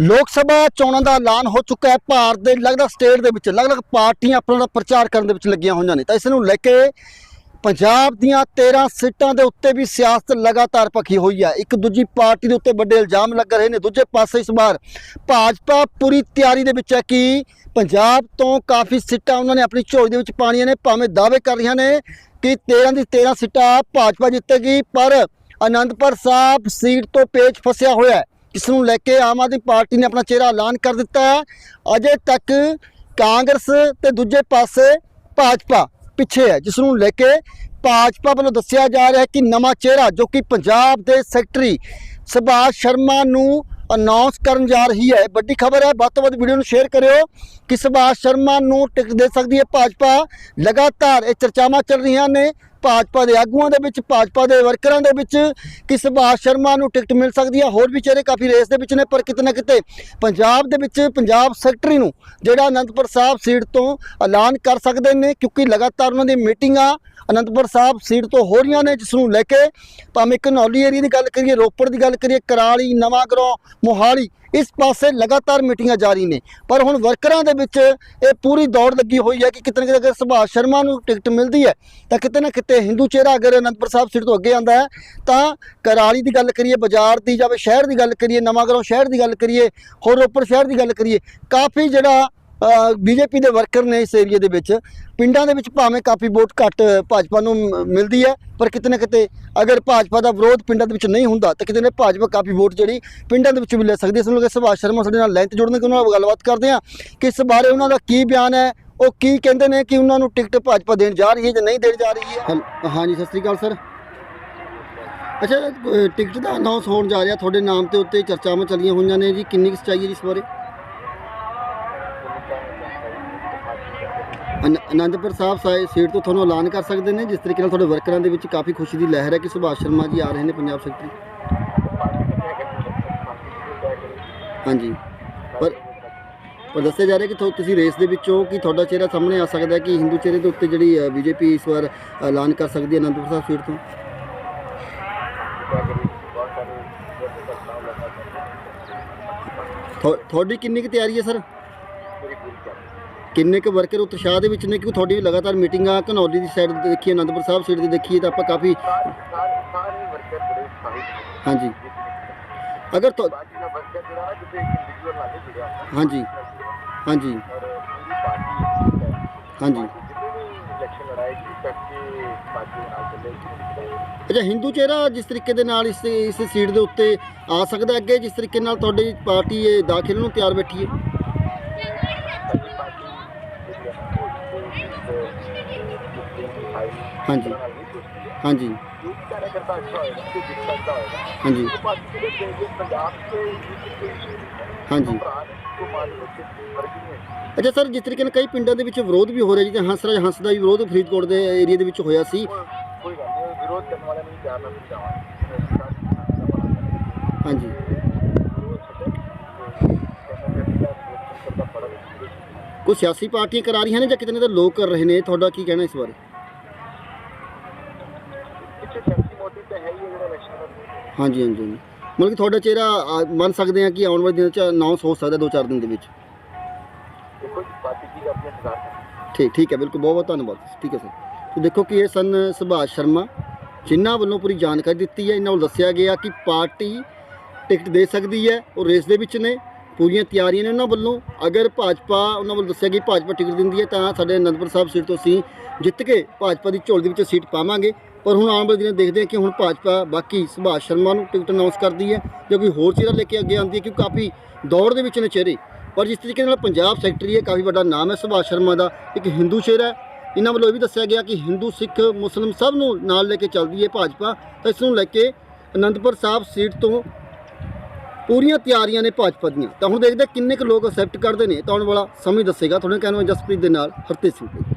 ਲੋਕ ਸਭਾ ਚੋਣਾਂ ਦਾ ਐਲਾਨ ਹੋ ਚੁੱਕਾ ਹੈ ਭਾਰਤ ਦੇ ਅਲੱਗ ਅਲੱਗ ਸਟੇਟ ਦੇ ਵਿੱਚ ਅਲੱਗ-ਅਲੱਗ ਪਾਰਟੀਆਂ ਆਪਣਾ ਪ੍ਰਚਾਰ ਕਰਨ ਦੇ ਵਿੱਚ ਲੱਗੀਆਂ ਹੋਈਆਂ ਨੇ। ਤਾਂ ਇਸ ਨੂੰ ਲੈ ਕੇ ਪੰਜਾਬ ਦੀਆਂ 13 ਸੀਟਾਂ ਦੇ ਉੱਤੇ ਵੀ ਸਿਆਸਤ ਲਗਾਤਾਰ ਭਖੀ ਹੋਈ ਹੈ। ਇੱਕ ਦੂਜੀ ਪਾਰਟੀ ਦੇ ਉੱਤੇ ਵੱਡੇ ਇਲਜ਼ਾਮ ਲੱਗ ਰਹੇ ਨੇ। ਦੂਜੇ ਪਾਸੇ ਇਸ ਵਾਰ ਭਾਜਪਾ ਪੂਰੀ ਤਿਆਰੀ ਦੇ ਵਿੱਚ ਹੈ ਕਿ ਪੰਜਾਬ ਤੋਂ ਕਾਫੀ ਸੀਟਾਂ ਉਹਨਾਂ ਨੇ ਆਪਣੀ ਝੋਲੀ ਦੇ ਵਿੱਚ ਪਾਣੀਆਂ ਨੇ, ਭਾਵੇਂ ਦਾਅਵੇ ਕਰ ਰਹੀਆਂ ਨੇ ਕਿ 13 ਦੀ 13 ਸੀਟਾਂ ਭਾਜਪਾ ਜਿੱਤੇਗੀ, ਪਰ ਅਨੰਦਪੁਰ ਸਾਹਿਬ ਸੀਟ ਤੋਂ ਪੇਚ ਫਸਿਆ ਹੋਇਆ ਹੈ। ਇਸ ਨੂੰ ਲੈ ਕੇ ਆਮ ਆਦਮੀ ਪਾਰਟੀ ਨੇ ਆਪਣਾ ਚਿਹਰਾ ਐਲਾਨ ਕਰ ਦਿੱਤਾ ਹੈ। ਅਜੇ ਤੱਕ ਕਾਂਗਰਸ ਤੇ ਦੂਜੇ ਪਾਸੇ ਭਾਜਪਾ ਪਿੱਛੇ ਹੈ, ਜਿਸ ਨੂੰ ਲੈ ਕੇ ਭਾਜਪਾ ਵੱਲੋਂ ਦੱਸਿਆ ਜਾ ਰਿਹਾ ਹੈ ਕਿ ਨਵਾਂ ਚਿਹਰਾ ਜੋ ਕਿ ਪੰਜਾਬ ਦੇ ਸੈਕਟਰੀ ਸੁਭਾਸ਼ ਸ਼ਰਮਾ ਨੂੰ ਅਨਾਉਂਸ ਕਰਨ ਜਾ ਰਹੀ ਹੈ। ਵੱਡੀ ਖਬਰ ਹੈ, ਵੱਧ ਤੋਂ ਵੱਧ ਵੀਡੀਓ ਨੂੰ ਸ਼ੇਅਰ ਕਰਿਓ ਕਿ ਸੁਭਾਸ਼ ਸ਼ਰਮਾ ਨੂੰ ਟਿਕਟ ਦੇ ਸਕਦੀ ਹੈ ਭਾਜਪਾ। ਲਗਾਤਾਰ ਇਹ ਚਰਚਾਵਾਂ ਚੱਲ ਰਹੀਆਂ ਨੇ। ਭਾਜਪਾ ਦੇ ਆਗੂਆਂ ਦੇ ਵਿੱਚ, ਭਾਜਪਾ ਦੇ ਵਰਕਰਾਂ ਦੇ ਵਿੱਚ ਕਿ ਸੁਭਾਸ਼ ਸ਼ਰਮਾ ਨੂੰ ਟਿਕਟ ਮਿਲ ਸਕਦੀ ਹੈ ਹੋਰ ਵੀ ਚਿਹਰੇ ਕਾਫੀ ਰੇਸ ਦੇ ਵਿੱਚ ਨੇ, ਪਰ ਕਿਤੇ ਨਾ ਕਿਤੇ ਪੰਜਾਬ ਦੇ ਵਿੱਚ ਪੰਜਾਬ ਸੈਕਟਰੀ ਨੂੰ ਜਿਹੜਾ ਅਨੰਦਪੁਰ ਸਾਹਿਬ ਸੀਟ ਤੋਂ ਐਲਾਨ ਕਰ ਸਕਦੇ ਨੇ, ਕਿਉਂਕਿ ਲਗਾਤਾਰ ਉਹਨਾਂ ਦੀ ਮੀਟਿੰਗਾਂ ਅਨੰਦਪੁਰ ਸਾਹਿਬ ਸੀਟ ਤੋਂ ਹੋ ਰਹੀਆਂ ਨੇ, ਜਿਸ ਨੂੰ ਲੈ ਕੇ ਭਾਵੇਂ ਘਨੌਲੀ ਏਰੀਆ ਦੀ ਗੱਲ ਕਰੀਏ, ਰੋਪੜ ਦੀ ਗੱਲ ਕਰੀਏ, ਕਰਾਲੀ, ਨਵਾਂਗਰੋਂ, ਮੋਹਾਲੀ ਇਸ ਪਾਸੇ ਲਗਾਤਾਰ ਮੀਟਿੰਗਾਂ ਜਾਰੀ ਨੇ। ਪਰ ਹੁਣ ਵਰਕਰਾਂ ਦੇ ਵਿੱਚ ਇਹ ਪੂਰੀ ਦੌੜ ਲੱਗੀ ਹੋਈ ਹੈ ਕਿ ਕਿਤੇ ਨਾ ਕਿਤੇ ਅਗਰ ਸੁਭਾਸ਼ ਸ਼ਰਮਾ ਨੂੰ ਟਿਕਟ ਮਿਲਦੀ ਹੈ, ਤਾਂ ਕਿਤੇ ਨਾ ਕਿਤੇ ਹਿੰਦੂ ਚਿਹਰਾ ਅਗਰ ਅਨੰਦਪੁਰ ਸਾਹਿਬ ਸੀਟ ਤੋਂ ਅੱਗੇ ਆਂਦਾ ਹੈ, ਤਾਂ ਕਰਾਲੀ ਦੀ ਗੱਲ ਕਰੀਏ, ਬਾਜ਼ਾਰ ਦੀ ਜਾਂ ਸ਼ਹਿਰ ਦੀ ਗੱਲ ਕਰੀਏ ਨਵਾਂਗਰੋਂ ਸ਼ਹਿਰ ਦੀ ਗੱਲ ਕਰੀਏ, ਹੋਰ ਰੋਪੜ ਸ਼ਹਿਰ ਦੀ ਗੱਲ ਕਰੀਏ, ਕਾਫੀ ਜਿਹੜਾ ਬੀਜੇਪੀ ਦੇ ਵਰਕਰ ਨੇ ਇਸ ਏਰੀਆ ਦੇ ਵਿੱਚ। ਪਿੰਡਾਂ ਦੇ ਵਿੱਚ ਭਾਵੇਂ ਕਾਫੀ ਵੋਟ ਘੱਟ ਭਾਜਪਾ ਨੂੰ ਮਿਲਦੀ ਹੈ, ਪਰ ਕਿਤੇ ਨਾ ਕਿਤੇ ਅਗਰ ਭਾਜਪਾ ਦਾ ਵਿਰੋਧ ਪਿੰਡਾਂ ਦੇ ਵਿੱਚ ਨਹੀਂ ਹੁੰਦਾ, ਤਾਂ ਕਿਤੇ ਨਾ ਭਾਜਪਾ ਕਾਫੀ ਵੋਟ ਜਿਹੜੀ ਪਿੰਡਾਂ ਦੇ ਵਿੱਚ ਵੀ ਲੈ ਸਕਦੀ ਹੈ। ਇਸ ਨੂੰ ਲੈ ਸੁਭਾਸ਼ ਸ਼ਰਮਾ ਸਾਡੇ ਨਾਲ ਲਾਈਨ ਤੇ ਜੁੜਨ ਕੇ ਉਹਨਾਂ ਨਾਲ ਗੱਲਬਾਤ ਕਰਦੇ ਹਾਂ ਕਿ ਇਸ ਬਾਰੇ ਉਹਨਾਂ ਦਾ ਕੀ ਬਿਆਨ ਹੈ, ਉਹ ਕੀ ਕਹਿੰਦੇ ਨੇ ਕਿ ਉਹਨਾਂ ਨੂੰ ਟਿਕਟ ਭਾਜਪਾ ਦੇਣ ਜਾ ਰਹੀ ਹੈ ਜਾਂ ਨਹੀਂ ਦੇਣ ਜਾ ਰਹੀ ਹੈ। ਹਾਂਜੀ ਸਤਿ ਸ੍ਰੀ ਅਕਾਲ, ਸਰ। ਅੱਛਾ ਟਿਕਟ ਦਾ ਅਨਾਉਂਸ ਹੋਣ ਜਾ ਰਿਹਾ, ਤੁਹਾਡੇ ਨਾਮ ਤੇ ਉੱਤੇ ਚਰਚਾਵਾਂ ਚੱਲੀਆਂ ਹੋਈਆਂ ਨੇ ਜੀ, ਕਿੰਨੀ ਕੁ ਸੱਚਾਈ ਹੈ ਜੀ ਇਸ ਬਾਰੇ? ਅਨ- ਅਨੰਦਪੁਰ ਸਾਹਿਬ ਸਾਈ ਸੀਟ ਤੋਂ ਤੁਹਾਨੂੰ ਐਲਾਨ ਕਰ ਸਕਦੇ ਨੇ, ਜਿਸ ਤਰੀਕੇ ਨਾਲ ਤੁਹਾਡੇ ਵਰਕਰਾਂ ਦੇ ਵਿੱਚ ਕਾਫੀ ਖੁਸ਼ੀ ਦੀ ਲਹਿਰ ਹੈ ਕਿ ਸੁਭਾਸ਼ ਸ਼ਰਮਾ ਜੀ ਆ ਰਹੇ ਨੇ ਪੰਜਾਬ ਸੈਕਟਰੀ ਹਾਂਜੀ। ਪਰ ਪਰ ਦੱਸਿਆ ਜਾ ਰਿਹਾ ਕਿ ਤੁਹਾ- ਤੁਸੀਂ ਰੇਸ ਦੇ ਵਿੱਚੋਂ ਕਿ ਤੁਹਾਡਾ ਚਿਹਰਾ ਸਾਹਮਣੇ ਆ ਸਕਦਾ ਹੈ ਕਿ ਹਿੰਦੂ ਚਿਹਰੇ ਦੇ ਉੱਤੇ ਜਿਹੜੀ ਬੀਜੇਪੀ ਇਸ ਵਾਰ ਐਲਾਨ ਕਰ ਸਕਦੀ ਹੈ ਅਨੰਦਪੁਰ ਸਾਹਿਬ ਸੀਟ ਤੋਂ? ਤੁਹਾ- ਤੁਹਾਡੀ ਕਿੰਨੀ ਕੁ ਤਿਆਰੀ ਹੈ, ਸਰ? ਕਿੰਨੇ ਕੁ ਵਰਕਰ ਉਤਸ਼ਾਹ ਦੇ ਵਿੱਚ ਨੇ? ਕਿਉਂਕਿ ਤੁਹਾਡੀ ਵੀ ਲਗਾਤਾਰ ਮੀਟਿੰਗਾਂ ਘਨੌਲੀ ਦੀ ਸਾਈਡ ਤੇ ਦੇਖੀਏ ਅਨੰਦਪੁਰ ਸਾਹਿਬ ਸਾਈਡ ਦੀ ਦੇਖੀਏ ਤਾਂ ਆਪਾਂ ਕਾਫੀ ਹਾਂਜੀ। ਅਗਰ ਤੁਹਾ- ਹਾਂਜੀ। ਹਾਂਜੀ। ਹਾਂਜੀ। ਅੱਛਾ, ਹਿੰਦੂ ਚਿਹਰਾ ਜਿਸ ਤਰੀਕੇ ਦੇ ਨਾਲ ਇਸ ਇਸ ਸੀਟ ਦੇ ਉੱਤੇ ਆ ਸਕਦਾ ਅੱਗੇ, ਜਿਸ ਤਰੀਕੇ ਨਾਲ ਤੁਹਾਡੀ ਪਾਰਟੀ ਇਹ ਦਾਖਲ ਨੂੰ ਤਿਆਰ ਬੈਠੀ ਹੈ? ਹਾਂਜੀ। ਹਾਂਜੀ। ਹਾਂਜੀ। ਹਾਂਜੀ। ਅੱਛਾ ਸਰ, ਜਿਸ ਤਰੀਕੇ ਨਾਲ ਕਈ ਪਿੰਡਾਂ ਦੇ ਵਿੱਚ ਵਿਰੋਧ ਵੀ ਹੋ ਰਿਹਾ ਜਿਵੇਂ ਹੰਸਰਾਜ ਹੰਸ ਦਾ ਵੀ ਵਿਰੋਧ ਫਰੀਦਕੋਟ ਦੇ ਏਰੀਆ ਦੇ ਵਿੱਚ ਹੋਇਆ ਸੀ। ਕੋਈ ਗੱਲ ਨਹੀਂ ਵਿਰੋਧ ਕਰਨ ਵਾਲਿਆਂ ਨੂੰ ਪਿਆਰ ਨਾਲ ਸਮਝਾਵਾਂਗੇ ਹਾਂਜੀ। ਕੋਈ ਸਿਆਸੀ ਪਾਰਟੀਆਂ ਕਰਾ ਰਹੀਆਂ ਨੇ ਜਾਂ ਕਿਤੇ ਨਾ ਕਿਤੇ ਲੋਕ ਕਰ ਰਹੇ ਨੇ? ਤੁਹਾਡਾ ਕੀ ਕਹਿਣਾ ਇਸ ਬਾਰੇ? ਪਿੱਛੇ ਸਿਆਸੀ ਮੋਟਿਵ ਤਾਂ ਹੈ ਹੀ ਹੈ ਜਿਹੜਾ ਇਲੈਕਸ਼ਨ ਦਾ। ਹਾਂਜੀ ਹਾਂਜੀ ਹਾਂਜੀ। ਮਤਲਬ ਕਿ ਤੁਹਾਡਾ ਚਿਹਰਾ ਆ, ਮੰਨ ਸਕਦੇ ਹਾਂ ਕਿ ਆਉਣ ਵਾਲੇ ਦਿਨਾਂ 'ਚ ਅਨਾਉਂਸ ਹੋ ਸਕਦਾ ਦੋ ਚਾਰ ਦਿਨ ਦੇ ਵਿੱਚ। ਦੇਖੋ ਜੀ ਪਾਰਟੀ ਇੰਤਜ਼ਾਰ। ਠੀਕ ਠੀਕ ਹੈ ਬਿਲਕੁਲ। ਬਹੁਤ ਬਹੁਤ ਧੰਨਵਾਦ। ਠੀਕ ਹੈ ਸਰ। ਤੇ ਦੇਖੋ ਕਿ ਇਹ ਸਨ ਸੁਭਾਸ਼ ਸ਼ਰਮਾ ਜਿਨ੍ਹਾਂ ਵੱਲੋਂ ਪੂਰੀ ਜਾਣਕਾਰੀ ਦਿੱਤੀ ਹੈ। ਇਹਨਾਂ ਵੱਲੋਂ ਦੱਸਿਆ ਗਿਆ ਕਿ ਪਾਰਟੀ ਟਿਕਟ ਦੇ ਸਕਦੀ ਹੈ ਉਹ ਰੇਸ ਦੇ ਵਿੱਚ ਨੇ। ਪੂਰੀਆਂ ਤਿਆਰੀਆਂ ਨੇ ਉਹਨਾਂ ਵੱਲੋਂ। ਅਗਰ ਭਾਜਪਾ ਉਹਨਾਂ ਵੱਲੋਂ ਦੱਸਿਆ ਕਿ ਭਾਜਪਾ ਟਿਕਟ ਦਿੰਦੀ ਹੈ ਤਾਂ ਸਾਡੇ ਅਨੰਦਪੁਰ ਸਾਹਿਬ ਸੀਟ ਤੋਂ ਅਸੀਂ ਜਿੱਤ ਕੇ ਭਾਜਪਾ ਦੀ ਝੋਲੀ ਦੇ ਵਿੱਚ ਸੀਟ ਪਾਵਾਂਗੇ। ਪਰ ਹੁਣ ਆਉਣ ਵਾਲੇ ਦਿਨ ਦੇਖਦੇ ਹਾਂ ਕਿ ਹੁਣ ਭਾਜਪਾ, ਬਾਕੀ ਸੁਭਾਸ਼ ਸ਼ਰਮਾ ਨੂੰ ਟਿਕਟ ਅਨਾਉਂਸ ਕਰਦੀ ਹੈ ਜਾਂ ਕੋਈ ਹੋਰ ਚਿਹਰਾ ਲੈ ਕੇ ਅੱਗੇ ਆਉਂਦੀ ਹੈ ਕਿਉਂਕਿ ਕਾਫੀ ਦੌੜ ਦੇ ਵਿੱਚ ਨੇ ਚਿਹਰੇ। ਪਰ ਜਿਸ ਤਰੀਕੇ ਨਾਲ ਪੰਜਾਬ ਸੈਕਟਰੀ ਹੈ, ਕਾਫੀ ਵੱਡਾ ਨਾਮ ਹੈ ਸੁਭਾਸ਼ ਸ਼ਰਮਾ ਦਾ, ਇੱਕ ਹਿੰਦੂ ਚਿਹਰਾ ਹੈ। ਇਹਨਾਂ ਵੱਲੋਂ ਇਹ ਵੀ ਦੱਸਿਆ ਗਿਆ ਕਿ ਹਿੰਦੂ, ਸਿੱਖ, ਮੁਸਲਮ ਸਭ ਨੂੰ ਨਾਲ ਲੈ ਕੇ ਚੱਲਦੀ ਹੈ ਭਾਜਪਾ। ਤਾਂ ਇਸ ਨੂੰ ਲੈ ਕੇ ਅਨੰਦਪੁਰ ਸਾਹਿਬ ਸੀਟ ਤੋਂ ਪੂਰੀਆਂ ਤਿਆਰੀਆਂ ਨੇ ਭਾਜਪਾ ਦੀਆਂ। ਤਾਂ ਹੁਣ ਦੇਖਦੇ ਕਿੰਨੇ ਕੁ ਲੋਕ ਅਕਸੈਪਟ ਕਰਦੇ ਨੇ। ਤਾਂ ਆਉਣ ਵਾਲਾ ਸਮੇਂ ਦੱਸੇਗਾ। ਤੁਹਾਨੂੰ ਕਹਿੰਦਾ ਜਸਪ੍ਰੀਤ ਦੇ ਨਾਲ ਹਰਤੇਜ ਸਿੰਘ।